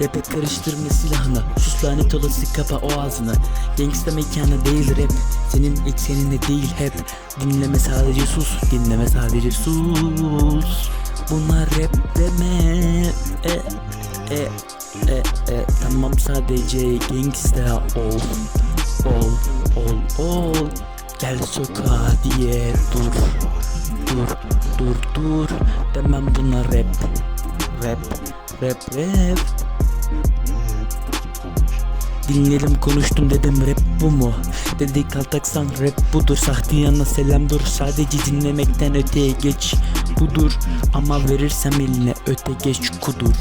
Rap'e karıştırma silahını Sus lanet olası kapa o ağzını. Gangsta mekanı değil rap. Senin ekseninde değil hep. Dinleme sadece sus Dinleme sadece sus. Bunlar rap deme. E, e, e, e, Tamam sadece gangsta ol. Ol ol ol. Gel sokağa diye dur. Dur dur dur. Demem buna rap. Rap rap rap Dinleyelim konuştum dedim rap bu mu? Dedi kaltaksan rap budur. Sahte yana selam dur. Sadece dinlemekten öteye geç. Budur. Ama verirsem eline öte geç kudur